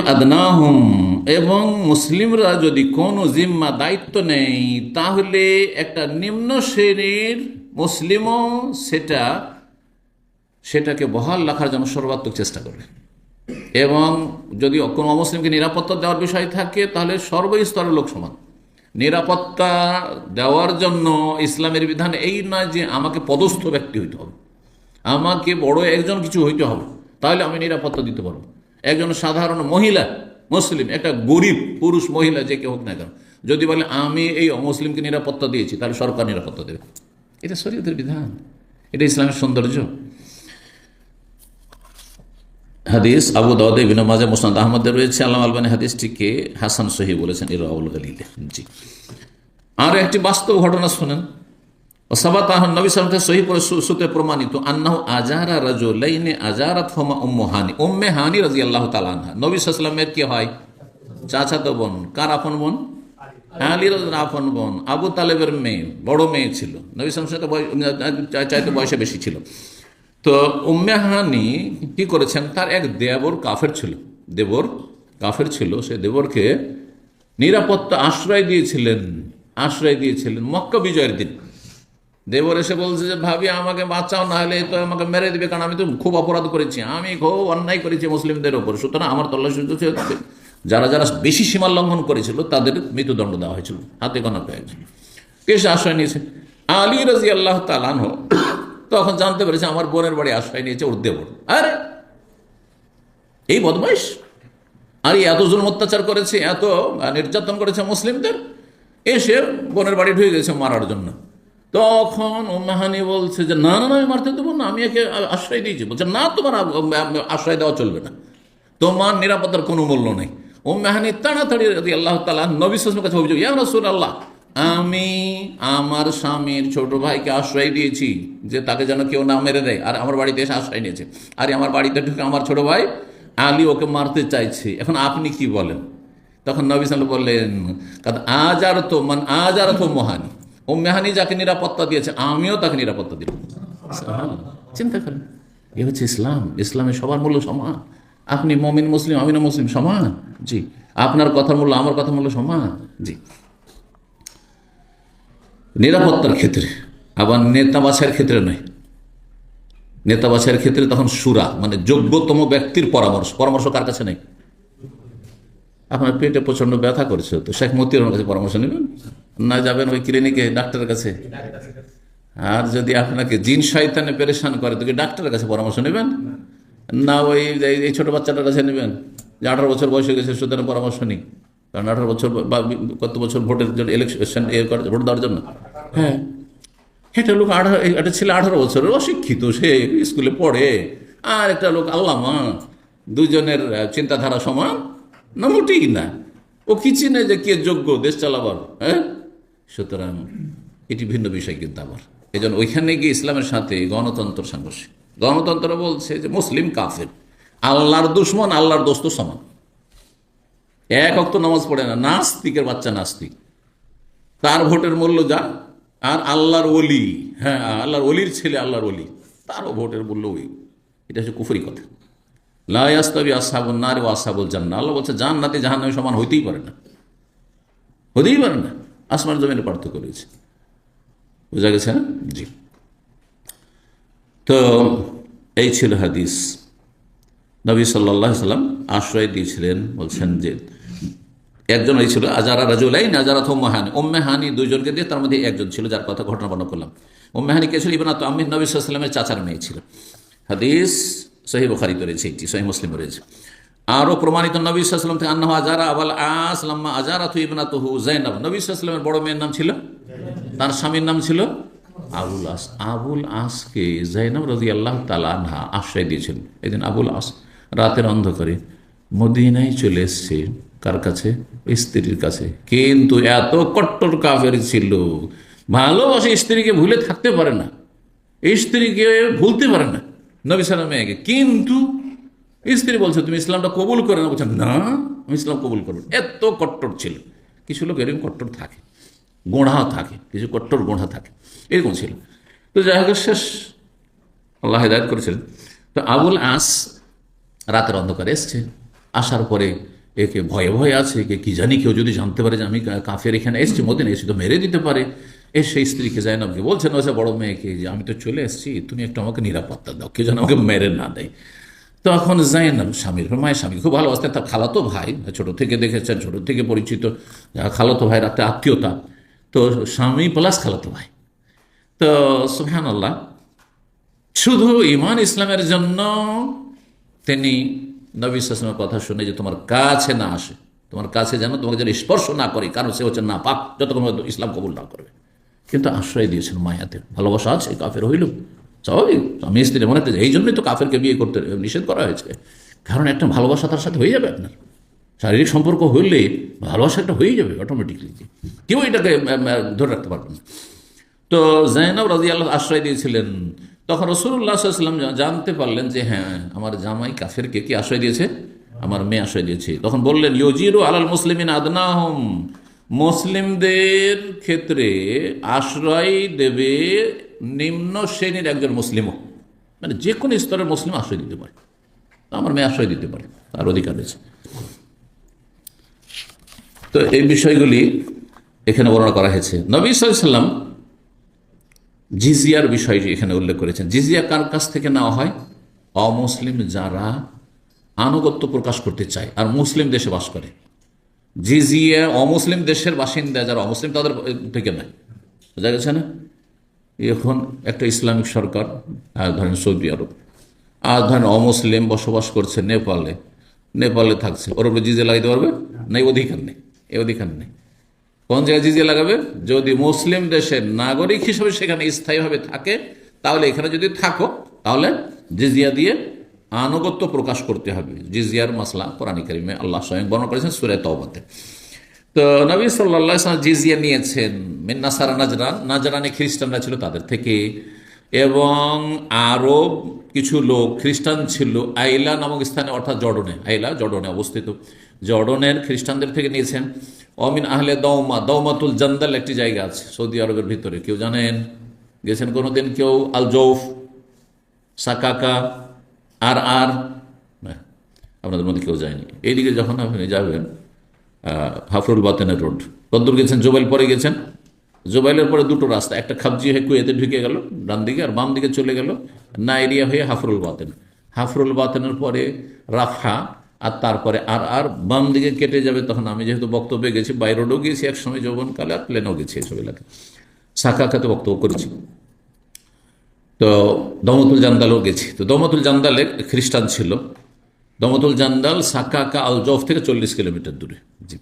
আদনাহুম। এবং মুসলিমরা যদি কোনো জিম্মা দায়িত্ব নেই তাহলে একটা নিম্ন শ্রেণির মুসলিমও সেটা, সেটাকে বহাল রাখার জন্য সর্বাত্মক চেষ্টা করবে। এবং যদি কোনো অমুসলিমকে নিরাপত্তা দেওয়ার বিষয় থাকে, তাহলে সর্বস্তরের লোক সমান। নিরাপত্তা দেওয়ার জন্য ইসলামের বিধান এই নয় যে আমাকে পদস্থ ব্যক্তি হইতে হবে। আমাকে বড় একজন কিছু হইতে হবে। তাহলে আমি নিরাপত্তা দিতে পারব। একজন সাধারণ মহিলা, মুসলিম, একটা গরিব পুরুষ মহিলা যে কেউ হোক না কেন, যদি বলে, আমি এই অমুসলিমকে নিরাপত্তা দিয়েছি, তাহলে সরকার নিরাপত্তা দেবে। এটা শরীয়তের বিধান। এটা ইসলামের সৌন্দর্য। হাদিস, আবু দাউদ, ইবিন মাজা মুসনাদ আহমদের রয়েছে। আল্লাহ আলবানী হাদিসটিকে হাসান সহি বলেছেন। এর আউল গালিলে। জি। আর একটি বাস্তব ঘটনা শোনেন। নবী পরে প্রমাণিত, আন্নাহু আজারা উম্মু হানি। কি হয়? বোন। আবু তালেবের মেয়ে, বড় মেয়ে ছিল। নবী বয়সে বেশি ছিল। তো উম্মে হানি কি করেছেন? তার এক দেবর কাফের ছিল। দেবর কাফের ছিল। সে দেবরকে নিরাপত্তা আশ্রয় দিয়েছিলেন। আশ্রয় দিয়েছিলেন মক্কা বিজয়ের দিন। দেবর এসে বলছে যে, ভাবি, আমাকে বাঁচাও না হলে তো আমাকে মেরে দিবে, কারণ আমি তো খুব অপরাধ করেছি। আমি খুব অন্যায় করেছি মুসলিমদের ওপর। সুতরাং আমার তল্লাশি। যারা যারা বেশি সীমা লঙ্ঘন করেছিল, তাদের মৃত্যুদণ্ড দেওয়া হয়েছিল। হাতে গোনা হয়েছিল কে সে আশ্রয় নিয়েছে? আলী রাজি আল্লাহ তালান তখন জানতে পেরেছে, আমার বোনের বাড়ি আশ্রয় নিয়েছে ওর দেবর। আরে! এই বদমাইশ? আর, এত জুলম অত্যাচার করেছে, এত নির্যাতন করেছে মুসলিমদের? এসে বোনের বাড়ি ঢুকে গেছে মারার জন্য। তখন উম্মাহানি বলছে যে, না না আমি মারতে দেবো না, আমি একে আশ্রয় দিয়েছি। বলছে, না, তোমার আশ্রয় দেওয়া চলবে না। তোমার নিরাপত্তার কোনো মূল্য নেই। উম্মাহানি তাড়াতাড়ি রাদি আল্লাহ তালা নবী সাসমের কাছে অভিযোগ, ইয়া রসুল আল্লাহ আমি আমার স্বামীর ছোট ভাইকে আশ্রয় দিয়েছি, যে তাকে যেন কেউ না মেরে দেয়, আর আমার বাড়িতে এসে আশ্রয় নিয়েছে। আর আমার বাড়িতে ঢুকে আমার ছোট ভাই আলী ওকে মারতে চাইছে। এখন আপনি কি বলেন? তখন নবী বললেন আজ আর তো মান আজ আর তো মহানি। ও মেহানি যাকে নিরাপত্তা দিয়েছে, আমিও তাকে নিরাপত্তা দিলাম চিন্তা করেন। এ হচ্ছে ইসলাম। ইসলামে সবার মূল্য সমান। আপনি মমিন, মুসলিম, আমিনা মুসলিম সমান? জি। আপনার কথার মূল্য, আমার কথার মূল্য সমান? জি। নিরাপত্তার ক্ষেত্রে, আবার নেতা ক্ষেত্রে নয়। নেতা ক্ষেত্রে তখন সুরা মানে যোগ্যতম ব্যক্তির পরামর্শ। পরামর্শ কার কাছে নেই? আপনার পেটে প্রচণ্ড ব্যথা করেছে, তো শেখ মতিউর কাছে পরামর্শ নেবেন? না যাবেন ওই ক্লিনিকে, ডাক্তারের কাছে? আর যদি আপনাকে জিন শয়তানে পেরেশান করে, তো কি ডাক্তারের কাছে পরামর্শ নেবেন? না, ওই এই- ছোট বাচ্চাটার কাছে নেবেন, যে আঠারো বছর বয়স গেছে, সুতরাং পরামর্শ নেই। কারণ আঠারো বছর বা কত বছর ভোটের জন্য ইলেকশন ভোট দেওয়ার জন্য? হ্যাঁ। এটা লোক আঠারো, একটা ছেলে আঠারো বছরের অশিক্ষিত, সে স্কুলে পড়ে, আর একটা লোক আল্লামা, দুজনের চিন্তাধারা সমান, না, মোটেই না। ও কি চিনে যে কে যোগ্য দেশ চালাবার হ্যাঁ? সুতরাং এটি ভিন্ন বিষয় কিন্তু আবার। এই জন্য ওইখানে গিয়ে ইসলামের সাথে গণতন্ত্র সাংঘর্ষিক। গণতন্ত্র বলছে যে মুসলিম কাফের, আল্লাহর দুশ্মন, আল্লাহর দোস্ত সমান। এক অক্ত নামাজ পড়ে না, নাস্তিকের বাচ্চা নাস্তিক। তার ভোটের মূল্য যা, আর আল্লাহর ওলি হ্যাঁ আল্লাহর ওলির ছেলে, আল্লাহর ওলি, তারও ভোটের মূল্য ওই। এটা হচ্ছে কুফরি কথা। লাস্তাবি আসাবুল না রে আসাবুল জান্না আল্লাহ বলছে, জান্নাতে জাহান্নামে সমান হইতেই পারে না। হতেই পারে না। আসমান জমিনে পার্থক্য রয়েছে। বোঝা গেছে না? জি। তো, এই ছিল হাদিস। নবী সাল্লাহ সাল্লাম আশ্রয় দিয়েছিলেন, বলছেন যে একজন এই ছিল, আজারা রাজুলাইন আজারা থম্মাহানি ওম্মেহানি দুজনকে দিয়ে তার মধ্যে একজন ছিল যার কথা ঘটনা বর্ণনা করলাম। ওম্মেহানি কে ছিল? ইবনা তো আমি নবী সাল্লামের চাচার মেয়ে ছিল। হাদিস সহি বখারিতে রয়েছে এটি সহি মুসলিম রয়েছে। আরও প্রমাণিত নবী সাল্লাম থেকে আন্না আজারা আবাল আসলাম্মা আজারা তু ইবনা তহু জাইনাব। নবী সাল্লামের বড় মেয়ের নাম ছিল? তার স্বামীর নাম ছিল? আবুল আস। আবুল আসকে জাইনাব রাজি আল্লাহ তালা আশ্রয় দিয়েছেন এই আবুল আস রাতের অন্ধকারে মদিনায় চলে এসছে। কার কাছে? স্ত্রীর কাছে। কিন্তু এত কট্টর কাফের ছিল। ভালোবাসে স্ত্রীকে ভুলে থাকতে পারে না। স্ত্রীকে ভুলতে পারে না। নবী সালাম কিন্তু স্ত্রী বলছে, তুমি ইসলামটা কবুল করে না বলছে, না, আমি ইসলাম কবুল করব এত কট্টর ছিল। কিছু লোক এরকম কট্টর থাকে, গোঁড়া থাকে, কিছু কট্টর গোঁড়া থাকে, এরকম ছিল। তো যাই হোক, শেষ। আল্লাহ হেদায়ত করেছিলেন তো আবুল আস রাতের অন্ধকারে এসছে। আসার পরে একে ভয়ে ভয়ে আছে কে কি জানি কেউ যদি জানতে পারে যে আমি কাফের এখানে এসছি মদিন এসে তো মেরে দিতে পারে। এ সেই স্ত্রীকে জাইনাবকে বলছেন ওসে বড় মেয়েকে, যে আমি তো চলে এসেছি, তুমি একটু আমাকে নিরাপত্তা দাও, কেউ যেন আমাকে মেরে না দেয়। তখন জাইনাব স্বামীর, মায়ের স্বামী খুব ভালোবাসতেন তার খালাতো ভাই, ছোট থেকে দেখেছেন, ছোট থেকে পরিচিত। খালাতো ভাইয়ের একটা আত্মীয়তা। তো স্বামী প্লাস খালাতো ভাই। তো সুহান আল্লাহ শুধু ইমান ইসলামের জন্য তিনি নবী ইসলামের কথা শুনে যে তোমার কাছে না আসে, তোমার কাছে যেন তোমাকে যেন স্পর্শ না করে, কারণ সে হচ্ছে না পাক যতক্ষণ ইসলাম কবুল না করবে। কিন্তু আশ্রয় দিয়েছেন মায়াতে। ভালোবাসা আছে, কাফের হইল। স্বাভাবিক। আমি স্ত্রী মনে হচ্ছে এই জন্যই তো কাফেরকে বিয়ে করতে নিষেধ করা হয়েছে। কারণ একটা ভালোবাসা তার সাথে হয়ে যাবে আপনার। শারীরিক সম্পর্ক হইলে ভালোবাসা একটা হয়ে যাবে অটোমেটিকলি কেউ এটাকে ধরে রাখতে পারবে না। তো জাইনাব রাজি আল্লাহ আশ্রয় দিয়েছিলেন। তখন রসুল্লাহ সাল্লাম জানতে পারলেন যে হ্যাঁ আমার জামাই কাফেরকে কি আশ্রয় দিয়েছে? আমার মেয়ে আশ্রয় দিয়েছে। তখন বললেন, ইউজিরু আলাল মুসলিমিন আদনাহম। মুসলিমদের ক্ষেত্রে আশ্রয় দেবে নিম্ন শ্রেণির একজন মুসলিমও। মানে যে কোনো স্তরের মুসলিম আশ্রয় দিতে পারে। আমার মেয়ে আশ্রয় দিতে পারে, তার অধিকার রয়েছে। তো এই বিষয়গুলি এখানে বর্ণনা করা হয়েছে। নবী সাল্লাম জিজিয়ার বিষয়টি এখানে উল্লেখ করেছেন। জিজিয়া কার কাছ থেকে নেওয়া হয়? অমুসলিম যারা আনুগত্য প্রকাশ করতে চায়, আর মুসলিম দেশে বাস করে। জিজিয়া অমুসলিম দেশের বাসিন্দা, যারা অমুসলিম, তাদের থেকে নেয় বোঝা গেছে না? এখন একটা ইসলামিক সরকার ধরেন সৌদি আরব। আর ধরেন অমুসলিম বসবাস করছে নেপালে। নেপালে থাকছে। ওর উপরে জিজে লাগাইতে পারবে? না অধিকার নেই। এই অধিকার নেই। কোন জায়গায় জিজিয়া লাগাবে? যদি মুসলিম দেশের নাগরিক হিসেবে সেখানে স্থায়ীভাবে থাকে, তাহলে এখানে যদি থাকো, তাহলে জিজিয়া দিয়ে আনুগত্য প্রকাশ করতে হবে। জিজিয়ার মাসলা কোরআন কারিমে আল্লাহ স্বয়ং বর্ণনা করেছেন সুরে তওবাতে। তো নবী ইসলাম জিজিয়া নিয়েছেন। মিন নাসারা নাজরান, নাজরানি খ্রিস্টানরা ছিল তাদের থেকে। এবং আরও কিছু লোক খ্রিস্টান ছিল। আইলা নামক স্থানে, অর্থাৎ জর্ডনে, আইলা জর্ডনে অবস্থিত। জর্ডনের খ্রিস্টানদের থেকে নিয়েছেন। অমিন আহলে দৌমা দৌমাতুল জান্দাল একটি জায়গা আছে সৌদি আরবের ভিতরে। কেউ জানেন? গেছেন কোনোদিন কেউ? আল জৌফ সাকাকা আর আর আপনাদের মধ্যে কেউ যায়নি। এইদিকে যখন আপনি যাবেন হাফরুল বাতেনের রোড, কদ্দূর গেছেন, জোবাইল পরে গেছেন। জোবাইলের পরে দুটো রাস্তা, একটা খাবজি হয়ে কুয়েতে ঢুকে গেল, ডান দিকে, আর বাম দিকে চলে গেল, না এরিয়া হয়ে হাফরুল বাতেন। হাফরুল বাতেনের পরে রাফা আর তারপরে আর আর বাম দিকে কেটে যাবে, তখন আমি যেহেতু বক্তব্যে গেছি বাই রোডও গিয়েছি এক সময় যৌবনকালে আর প্লেনেও গেছি এসব এলাকায় শাখা খাতে বক্তব্য করেছি। তো দমতুল জান্দালও গেছি। তো দমতুল জান্দালে খ্রিস্টান ছিল। দমতুল জান্দাল সাকাকা আল জফ থেকে চল্লিশ কিলোমিটার দূরে। জি।